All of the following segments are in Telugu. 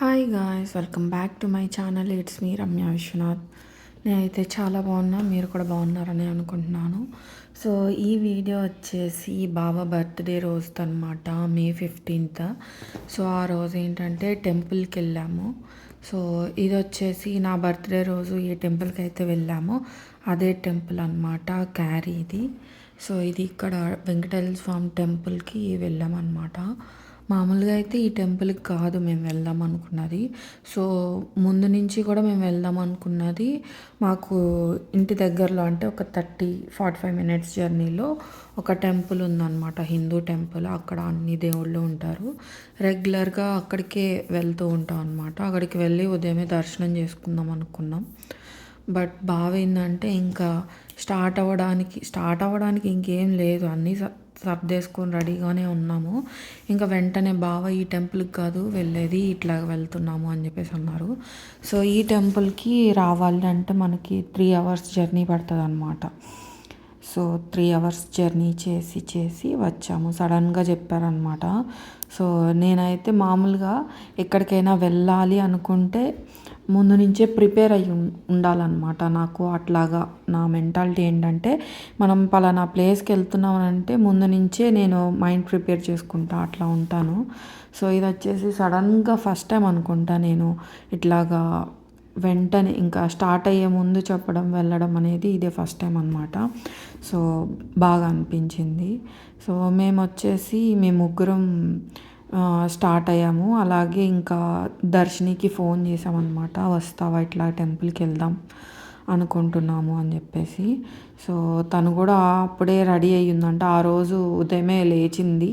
Hi guys welcome back to my channel it's me Ramya Viswanath నేనైతే చాలా బాగున్నా మీరు కూడా బాగున్నారని అనుకుంటున్నాను. సో ఈ వీడియో వచ్చేసి బాబా బర్త్డే రోజు అనమాట మే ఫిఫ్టీన్త్ సో ఆ రోజు ఏంటంటే టెంపుల్కి వెళ్ళాము. సో ఇది వచ్చేసి నా బర్త్డే రోజు ఈ టెంపుల్కి అయితే వెళ్ళాము. అదే టెంపుల్ అనమాట క్యారీ ఇది. సో ఇది ఇక్కడ వెంకటేశ్వర స్వామి టెంపుల్కి వెళ్ళామన్నమాట. మామూలుగా అయితే ఈ టెంపుల్కి కాదు మేము వెళ్దాం అనుకున్నది. సో ముందు నుంచి కూడా మేము వెళ్దాం అనుకున్నది. మాకు ఇంటి దగ్గరలో అంటే ఒక థర్టీ ఫార్టీ ఫైవ్ మినిట్స్ జర్నీలో ఒక టెంపుల్ ఉందన్నమాట. హిందూ టెంపుల్. అక్కడ అన్ని దేవుళ్ళు ఉంటారు. రెగ్యులర్గా అక్కడికే వెళ్తూ ఉంటాం అనమాట అక్కడికి వెళ్ళి ఉదయమే దర్శనం చేసుకుందాం అనుకున్నాం. బట్ బాగా ఏంటంటే ఇంకా స్టార్ట్ అవ్వడానికి స్టార్ట్ అవ్వడానికి ఇంకేం లేదు. అన్నీ సర్దేసుకొని రెడీగానే ఉన్నాము. ఇంకా వెంటనే బావ ఈ టెంపుల్కి కాదు వెళ్ళేది ఇట్లా వెళ్తున్నాము అని చెప్పేసి అన్నారు. సో ఈ టెంపుల్కి రావాలి అంటే మనకి త్రీ అవర్స్ జర్నీ పడుతుంది అనమాట సో త్రీ అవర్స్ జర్నీ చేసి చేసి వచ్చాము. సడన్గా చెప్పారనమాట సో నేనైతే మామూలుగా ఎక్కడికైనా వెళ్ళాలి అనుకుంటే ముందు నుంచే ప్రిపేర్ అయ్యి ఉండాలన్నమాట. నాకు అట్లాగా నా మెంటాలిటీ ఏంటంటే మనం పలానా ప్లేస్కి వెళ్తున్నాం అంటే ముందు నుంచే నేను మైండ్ ప్రిపేర్ చేసుకుంటా అట్లా ఉంటాను. సో ఇది వచ్చేసి సడన్గా ఫస్ట్ టైం అనుకుంటా నేను ఇట్లాగా వెంటనే ఇంకా స్టార్ట్ అయ్యే ముందు చెప్పడం వెళ్ళడం అనేది ఇదే ఫస్ట్ టైం అనమాట సో బాగా అనిపించింది. సో మేము వచ్చేసి మేము ముగ్గురం స్టార్ట్ అయ్యాము. అలాగే ఇంకా దర్శినికి ఫోన్ చేసామన్నమాట వస్తావా ఇట్లా టెంపుల్కి వెళ్దాం అనుకుంటున్నాము అని చెప్పేసి. సో తను కూడా అప్పుడే రెడీ అయ్యిందంట. ఆ రోజు ఉదయమే లేచింది.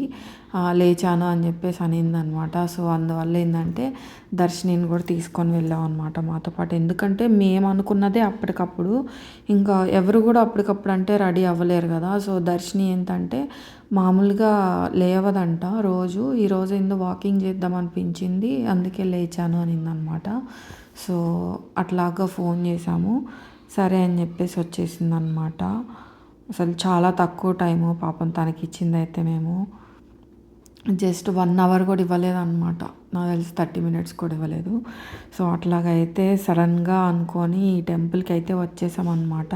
లేచాను అని చెప్పేసి అనిందనమాట. సో అందువల్ల ఏంటంటే దర్శినిని కూడా తీసుకొని వెళ్ళాం అనమాట మాతో పాటు. ఎందుకంటే మేము అనుకున్నదే అప్పటికప్పుడు. ఇంకా ఎవరు కూడా అప్పటికప్పుడు అంటే రెడీ అవ్వలేరు కదా. సో దర్శిని ఏంటంటే మామూలుగా లేవదంట రోజు. ఈరోజు ఎందుకు వాకింగ్ చేద్దాం అనిపించింది. అందుకే లేచాను అనిందనమాట. సో అట్లాగా ఫోన్ చేశాము. సరే అని చెప్పేసి వచ్చేసింది అనమాట అసలు చాలా తక్కువ టైము పాపం తనకి ఇచ్చిందైతే మేము. జస్ట్ వన్ అవర్ కూడా ఇవ్వలేదు అనమాట నాకు తెలిసి థర్టీ మినిట్స్ కూడా ఇవ్వలేదు. సో అట్లాగైతే సడన్గా అనుకొని ఈ టెంపుల్కి అయితే వచ్చేసామన్నమాట.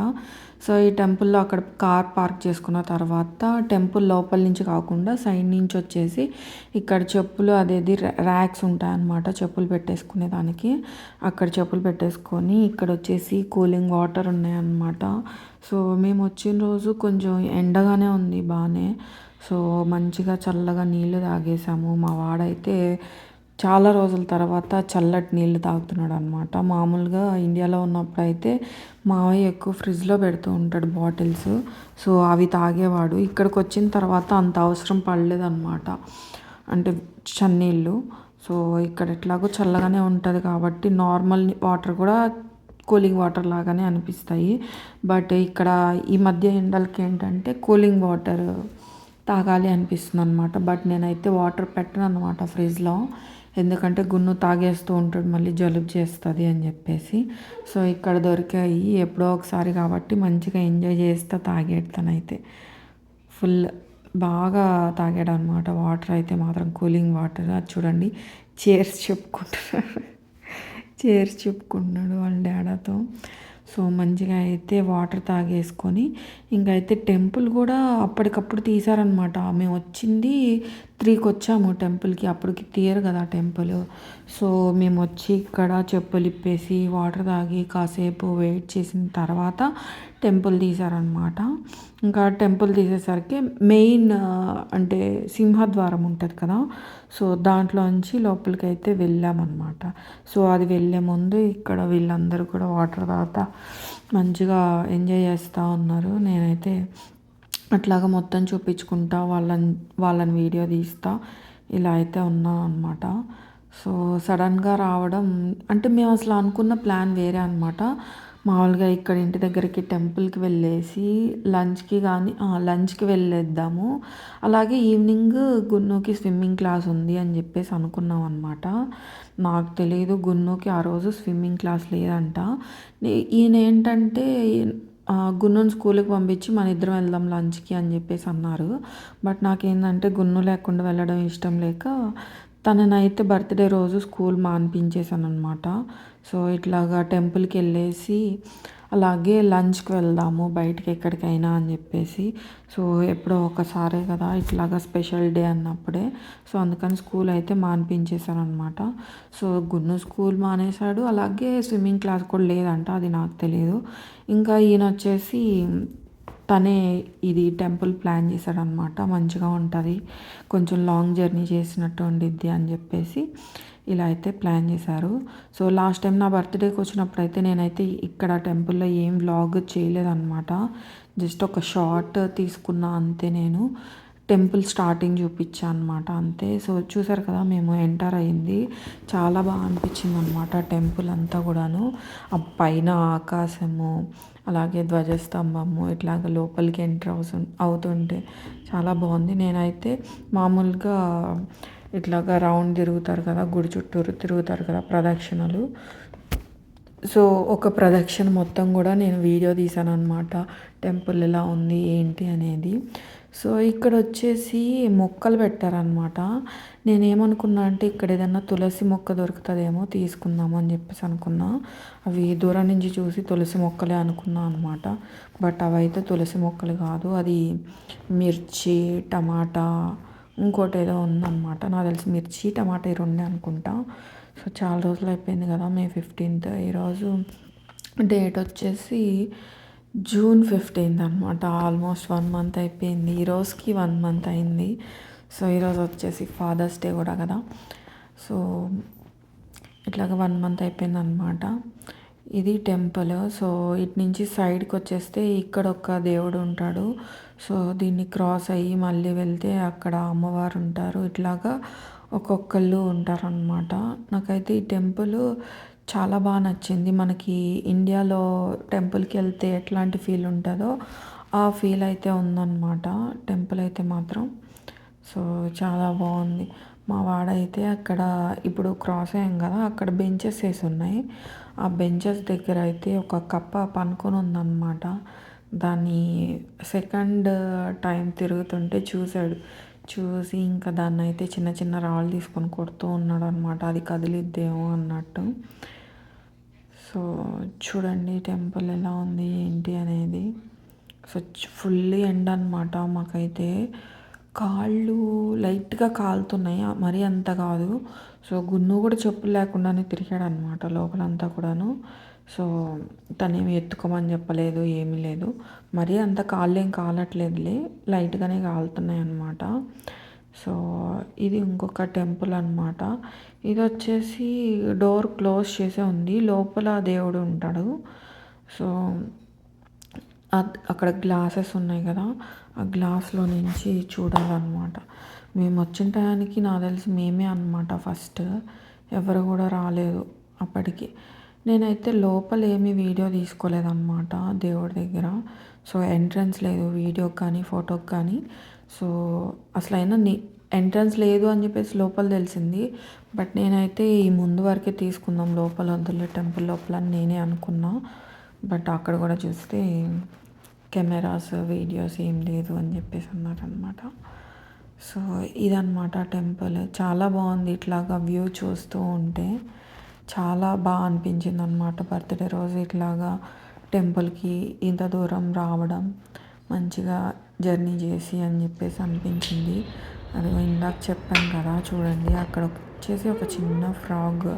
సో ఈ టెంపుల్లో అక్కడ కార్ పార్క్ చేసుకున్న తర్వాత టెంపుల్ లోపల నుంచి కాకుండా సైడ్ నుంచి వచ్చేసి ఇక్కడ చెప్పులు అదేది ర్యాక్స్ ఉంటాయన్నమాట చెప్పులు పెట్టేసుకునే దానికి. అక్కడ చెప్పులు పెట్టేసుకొని ఇక్కడ వచ్చేసి కూలింగ్ వాటర్ ఉన్నాయన్నమాట. సో మేము వచ్చిన రోజు కొంచెం ఎండగానే ఉంది బాగానే సో మంచిగా చల్లగా నీళ్ళు తాగేసాము. మా వాడైతే చాలా రోజుల తర్వాత చల్లటి నీళ్ళు తాగుతున్నాడు అనమాట మామూలుగా ఇండియాలో ఉన్నప్పుడు అయితే మావయ్య ఎక్కువ ఫ్రిడ్జ్లో పెడుతూ ఉంటాడు బాటిల్స్. సో అవి తాగేవాడు. ఇక్కడికి వచ్చిన తర్వాత అంత అవసరం పడలేదన్నమాట. అంటే చన్నీళ్ళు. సో ఇక్కడ ఎట్లాగో చల్లగానే ఉంటుంది కాబట్టి నార్మల్ వాటర్ కూడా కూలింగ్ వాటర్ లాగానే అనిపిస్తాయి. బట్ ఇక్కడ ఈ మధ్య ఎండలకి ఏంటంటే కూలింగ్ వాటర్ తాగాలి అనిపిస్తుంది అనమాట బట్ నేనైతే వాటర్ పెట్టను అనమాట ఫ్రిడ్జ్లో. ఎందుకంటే గున్ను తాగేస్తూ ఉంటాడు మళ్ళీ జలుబు చేస్తుంది అని చెప్పేసి. సో ఇక్కడ దొరికాయి ఎప్పుడో ఒకసారి కాబట్టి మంచిగా ఎంజాయ్ చేస్తా తాగేడతానైతే. ఫుల్ బాగా తాగాడు అనమాట వాటర్ అయితే మాత్రం కూలింగ్ వాటర్. అది చూడండి చైర్స్ చెప్పుకుంటున్నారు. చేర్చి చెప్పుకుంటున్నాడు వాళ్ళ డాడాతో. సో మంచిగా అయితే వాటర్ తాగేసుకొని ఇంకైతే టెంపుల్ కూడా అప్పటికప్పుడు తీసారనమాట మేము వచ్చింది త్రీకి వచ్చాము టెంపుల్కి. అప్పటికి తీయరు కదా టెంపుల్. సో మేము వచ్చి ఇక్కడ చెప్పులు ఇప్పేసి వాటర్ తాగి కాసేపు వెయిట్ చేసిన తర్వాత టెంపుల్ తీశారనమాట ఇంకా టెంపుల్ తీసేసరికి మెయిన్ అంటే సింహద్వారం ఉంటుంది కదా. సో దాంట్లోంచి లోపలికి అయితే వెళ్ళామన్నమాట. సో అది వెళ్ళే ముందు ఇక్కడ వీళ్ళందరూ కూడా వాటర్ తాగుతా మంచిగా ఎంజాయ్ చేస్తూ ఉన్నారు. నేనైతే అట్లాగా మొత్తం చూపించుకుంటా వాళ్ళని వాళ్ళని వీడియో తీస్తా ఇలా అయితే ఉన్నాను అనమాట సో సడన్గా రావడం అంటే మేము అసలు అనుకున్న ప్లాన్ వేరే అనమాట మామూలుగా ఇక్కడ ఇంటి దగ్గరికి టెంపుల్కి వెళ్ళేసి లంచ్కి కానీ లంచ్కి వెళ్ళేద్దాము. అలాగే ఈవినింగ్ గున్నుకి స్విమ్మింగ్ క్లాస్ ఉంది అని చెప్పేసి అనుకున్నాం అనమాట నాకు తెలియదు గున్నుకి ఆ రోజు స్విమ్మింగ్ క్లాస్ లేదంట. ఈయన ఏంటంటే గున్నును స్కూల్కి పంపించి మన ఇద్దరం వెళ్దాం లంచ్కి అని చెప్పేసి అన్నారు. బట్ నాకేంటంటే గున్ను లేకుండా వెళ్ళడం ఇష్టం లేక తననైతే బర్త్డే రోజు స్కూల్ మానిపించేశాను అనమాట సో ఇట్లాగా టెంపుల్కి వెళ్ళేసి అలాగే లంచ్కి వెళ్దాము బయటికి ఎక్కడికైనా అని చెప్పేసి. సో ఎప్పుడో ఒకసారే కదా ఇట్లాగా స్పెషల్ డే అన్నప్పుడే. సో అందుకని స్కూల్ అయితే మాన్పించేశాను అనమాట సో గున్ను స్కూల్ మానేశాడు. అలాగే స్విమ్మింగ్ క్లాస్ కూడా లేదంట అది నాకు తెలియదు ఇంకా ఈయన వచ్చేసి తనే ఇది టెంపుల్ ప్లాన్ చేశాడనమాట. మంచిగా ఉంటుంది. కొంచెం లాంగ్ జర్నీ చేసినట్టు ఉండిద్ది అని చెప్పేసి ఇలా అయితే ప్లాన్ చేశారు. సో లాస్ట్ టైం నా బర్త్డేకి వచ్చినప్పుడు అయితే నేనైతే ఇక్కడ టెంపుల్లో ఏం వ్లాగ్ చేయలేదన్నమాట జస్ట్ ఒక షార్ట్ తీసుకున్నా అంతే నేను. టెంపుల్ స్టార్టింగ్ చూపించా అనమాట అంతే. సో చూసారు కదా మేము ఎంటర్ అయింది చాలా బాగా అనిపించింది అనమాట టెంపుల్ అంతా కూడాను. ఆ పైన ఆకాశము అలాగే ధ్వజస్తంభము ఇట్లాగ లోపలికి ఎంటర్ అవుతు అవుతుంటే చాలా బాగుంది. నేనైతే మామూలుగా ఇట్లాగా రౌండ్ తిరుగుతారు కదా గుడి చుట్టూరు తిరుగుతారు కదా ప్రదక్షిణలు. సో ఒక ప్రదక్షిణ మొత్తం కూడా నేను వీడియో తీసాను అనమాట టెంపుల్ ఎలా ఉంది ఏంటి అనేది. సో ఇక్కడ వచ్చేసి మొక్కలు పెట్టారనమాట నేనేమనుకున్నా అంటే ఇక్కడ ఏదన్నా తులసి మొక్క దొరుకుతుందేమో తీసుకుందాము అని చెప్పేసి అనుకున్నా. అవి దూరం నుంచి చూసి తులసి మొక్కలే అనుకున్నా అనమాట బట్ అవైతే తులసి మొక్కలు కాదు. అది మిర్చి టమాటా ఇంకోటి ఏదో ఉందన్నమాట. నాకు తెలిసి మిర్చి టమాటా ఈ రెండే అనుకుంటా. సో చాలా రోజులు అయిపోయింది కదా మే ఫిఫ్టీన్త్. ఈరోజు డేట్ వచ్చేసి జూన్ ఫిఫ్టీన్త్ అనమాట ఆల్మోస్ట్ వన్ మంత్ అయిపోయింది. ఈ రోజుకి వన్ మంత్ అయింది. సో ఈరోజు వచ్చేసి ఫాదర్స్ డే కూడా కదా. సో ఇట్లాగ వన్ మంత్ అయిపోయింది అనమాట ఇది టెంపుల్. సో ఇటు నుంచి సైడ్కి వచ్చేస్తే ఇక్కడ ఒక దేవుడు ఉంటాడు. సో దీన్ని క్రాస్ అయ్యి మళ్ళీ వెళ్తే అక్కడ అమ్మవారు ఉంటారు. ఇట్లాగా ఒక్కొక్కళ్ళు ఉంటారనమాట నాకైతే ఈ టెంపుల్ చాలా బాగా నచ్చింది. మనకి ఇండియాలో టెంపుల్కి వెళ్తే ఎట్లాంటి ఫీల్ ఉంటుందో ఆ ఫీల్ అయితే ఉందన్నమాట. టెంపుల్ అయితే మాత్రం. సో చాలా బాగుంది. మా వాడైతే అక్కడ ఇప్పుడు క్రాస్ అయ్యాం కదా అక్కడ బెంచెస్ వేసి ఉన్నాయి. ఆ బెంచెస్ దగ్గర అయితే ఒక కప్ప పనుకొని ఉందన్నమాట. దాన్ని సెకండ్ టైం తిరుగుతుంటే చూశాడు చూసి ఇంకా దాన్ని అయితే చిన్న చిన్న రాళ్ళు తీసుకొని కొడుతూ ఉన్నాడు అనమాట అది కదిలిద్దేమో అన్నట్టు. సో చూడండి టెంపుల్ ఎలా ఉంది ఏంటి అనేది. సో ఫుల్లీ ఎండ్ అనమాట మాకైతే. కాళ్ళు లైట్గా కాలుతున్నాయి మరీ అంత కాదు. సో గున్ను కూడా చెప్పులు లేకుండానే తిరిగాడు అనమాట లోపలంతా కూడాను. సో తనేమి ఎత్తుకోమని చెప్పలేదు ఏమీ లేదు. మరీ అంత కాళ్ళు ఏం కాలట్లేదులే లైట్గానే కాలుతున్నాయి అనమాట సో ఇది ఇంకొక టెంపుల్ అనమాట ఇది వచ్చేసి డోర్ క్లోజ్ చేసే ఉంది. లోపల దేవుడు ఉంటాడు. సో అక్కడ గ్లాసెస్ ఉన్నాయి కదా ఆ గ్లాస్లో నుంచి చూడాలన్నమాట. మేము వచ్చిన టయానికి నాకు తెలిసి మేమే అనమాట ఫస్ట్. ఎవరు కూడా రాలేదు అప్పటికి. నేనైతే లోపల ఏమీ వీడియో తీసుకోలేదన్నమాట దేవుడి దగ్గర. సో ఎంట్రన్స్ లేదు వీడియోకి కానీ ఫోటోకి కానీ. సో అసలు అయినా నీ ఎంట్రన్స్ లేదు అని చెప్పేసి లోపల తెలిసింది. బట్ నేనైతే ఈ ముందు వరకే తీసుకుందాం లోపల వద్దులే టెంపుల్ లోపల అని నేనే అనుకున్నా. బట్ అక్కడ కూడా చూస్తే కెమెరాస్ వీడియోస్ ఏం లేదు అని చెప్పేసి అన్నారనమాట సో ఇదనమాట టెంపుల్. చాలా బాగుంది ఇట్లాగా వ్యూ చూస్తూ ఉంటే. చాలా బాగా అనిపించింది అనమాట బర్త్డే రోజు ఇట్లాగా టెంపుల్కి ఇంత దూరం రావడం. మంచిగా జర్నీ చేసి అని చెప్పేసి అనిపించింది. అది ఇందాక చెప్పాను కదా చూడండి అక్కడ వచ్చేసి ఒక చిన్న ఫ్రాగ్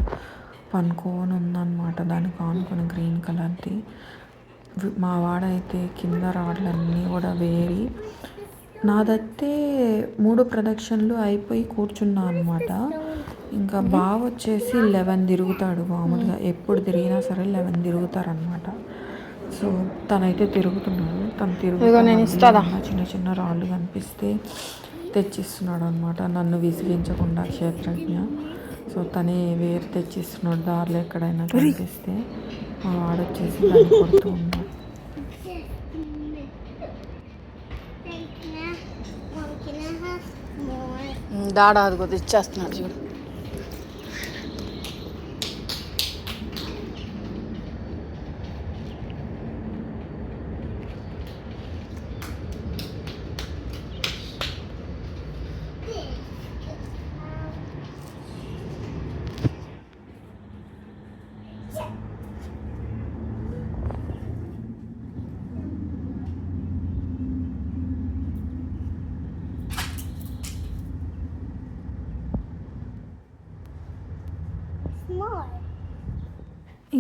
పనుకొని ఉందన్నమాట. దానికి ఆనుకొని గ్రీన్ కలర్ది. మా వాడైతే కింద రాడ్లన్నీ కూడా వేరి నాదైతే మూడు ప్రదక్షిణలు అయిపోయి కూర్చున్నా అనమాట ఇంకా బాగా వచ్చేసి లెవెన్ తిరుగుతాడు మామూలుగా. ఎప్పుడు తిరిగినా సరే లెవెన్ తిరుగుతారనమాట సో తనైతే తిరుగుతున్నాడు. తను తిరుగుతున్నా చిన్న చిన్న రాళ్ళు కనిపిస్తే తెచ్చిస్తున్నాడు అనమాట నన్ను విసిగించకుండా క్షేత్రజ్ఞ. సో తనే వేరు తెచ్చిస్తున్నాడు. దారిలో ఎక్కడైనా కనిపిస్తే మా వాడు వచ్చేసి దాన్ని కొడుతూ ఉన్నాడు. దాడా అది కొద్ది ఇచ్చేస్తున్నాడు చూడు.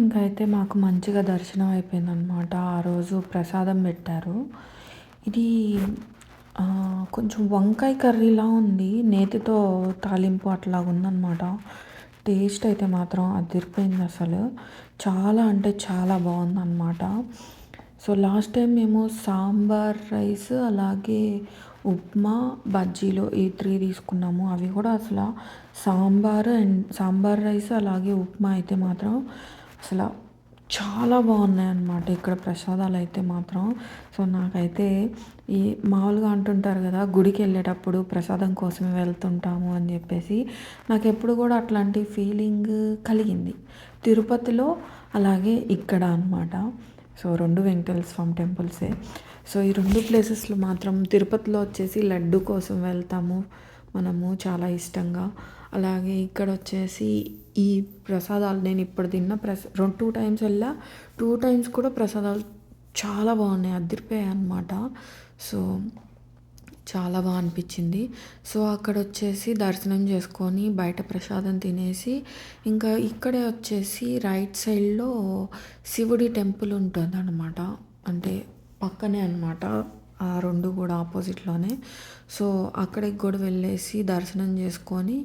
ఇంకా అయితే మాకు మంచిగా దర్శనం అయిపోయిందనమాట ఆ రోజు ప్రసాదం పెట్టారు. ఇది కొంచెం వంకాయ కర్రీలా ఉంది. నేతితో తాలింపు అట్లా ఉందన్నమాట టేస్ట్ అయితే మాత్రం అదిరిపోయింది అసలు. చాలా అంటే చాలా బాగుందన్నమాట. సో లాస్ట్ టైం మేము సాంబార్ రైస్ అలాగే ఉప్మా బజ్జీలు ఈ త్రీ తీసుకున్నాము. అవి కూడా అసలు సాంబార్ అండ్ సాంబార్ రైస్ అలాగే ఉప్మా అయితే మాత్రం అసలు చాలా బాగున్నాయి అన్నమాట ఇక్కడ ప్రసాదాలు అయితే మాత్రం. సో నాకైతే ఈ మామూలుగా అంటుంటారు కదా గుడికి వెళ్ళేటప్పుడు ప్రసాదం కోసమే వెళ్తుంటాము అని చెప్పేసి నాకు ఎప్పుడు కూడా అట్లాంటి ఫీలింగ్ కలిగింది. తిరుపతిలో అలాగే ఇక్కడ అనమాట సో రెండు వెంకటేశ్వర స్వామి టెంపుల్సే. సో ఈ రెండు ప్లేసెస్లో మాత్రం తిరుపతిలో వచ్చేసి లడ్డు కోసం వెళ్తాము మనము చాలా ఇష్టంగా. అలాగే ఇక్కడ వచ్చేసి ఈ ప్రసాదాలు నేను ఇప్పుడు తిన్న ప్రస రెండు టూ టైమ్స్ వెళ్ళా. టూ టైమ్స్ కూడా ప్రసాదాలు చాలా బాగున్నాయి. అదిరిపోయాయి అనమాట సో చాలా బాగా అనిపించింది. సో అక్కడ వచ్చేసి దర్శనం చేసుకొని బయట ప్రసాదం తినేసి ఇంకా ఇక్కడే వచ్చేసి రైట్ సైడ్లో శివుడి టెంపుల్ ఉంటుంది అనమాట అంటే పక్కనే అనమాట ఆ రెండు కూడా ఆపోజిట్లోనే. సో అక్కడికి కూడా వెళ్ళేసి దర్శనం చేసుకొని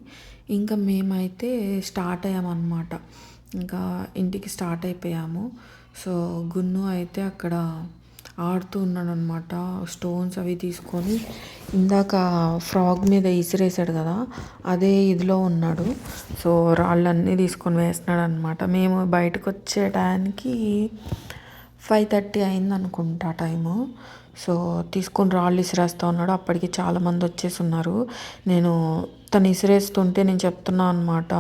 ఇంకా మేమైతే స్టార్ట్ అయ్యామన్నమాట. ఇంకా ఇంటికి స్టార్ట్ అయిపోయాము. సో గున్ను అయితే అక్కడ ఆడుతూ ఉన్నాడు అనమాట స్టోన్స్ అవి తీసుకొని ఇందాక ఫ్రాగ్ మీద ఇసిరేసాడు కదా అదే ఇదిలో ఉన్నాడు. సో రాళ్ళన్నీ తీసుకొని వేస్తున్నాడు అనమాట మేము బయటకు వచ్చే టైంకి ఫైవ్ థర్టీ అయింది అనుకుంటా టైము. సో తీసుకొని రాళ్ళు ఇసిరేస్తూ ఉన్నాడు. అప్పటికి చాలామంది వచ్చేసి ఉన్నారు నేను తను ఇసిరేస్తుంటే నేను చెప్తున్నా అనమాట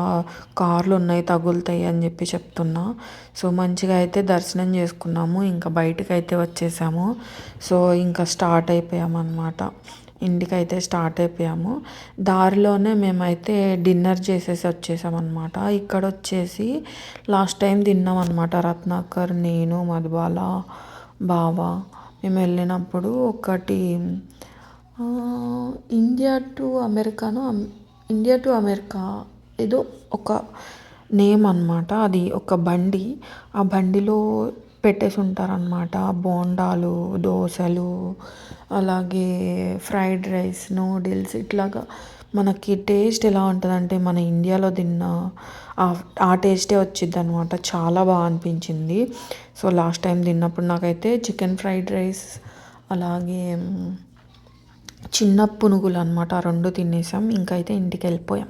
కార్లు ఉన్నాయి తగులుతాయి అని చెప్పి చెప్తున్నా. సో మంచిగా అయితే దర్శనం చేసుకున్నాము. ఇంకా బయటకు అయితే వచ్చేసాము. సో ఇంకా స్టార్ట్ అయిపోయామన్నమాట. ఇంటికైతే స్టార్ట్ అయిపోయాము. దారిలోనే మేమైతే డిన్నర్ చేసేసి వచ్చేసామన్నమాట. ఇక్కడ వచ్చేసి లాస్ట్ టైం తిన్నాం అనమాట రత్నాకర్ నేను మధుబాల బావ. మేము వెళ్ళినప్పుడు ఒకటి ఇండియా టు అమెరికాను ఇండియా టు అమెరికా ఏదో ఒక నేమ్ అన్నమాట. అది ఒక బండి. ఆ బండిలో పెట్టేసి ఉంటారనమాట బోండాలు దోశలు అలాగే ఫ్రైడ్ రైస్ నూడిల్స్ ఇట్లాగా మనకి టేస్ట్ ఎలా ఉంటుందంటే మన ఇండియాలో తిన్న ఆ- ఆ టేస్టే వచ్చింది అనమాట చాలా బాగా అనిపించింది. సో లాస్ట్ టైం తిన్నప్పుడు నాకైతే చికెన్ ఫ్రైడ్ రైస్ అలాగే చిన్న పునుగులు అనమాట ఆ రెండు తినేసాం. ఇంకైతే ఇంటికి వెళ్ళిపోయాం.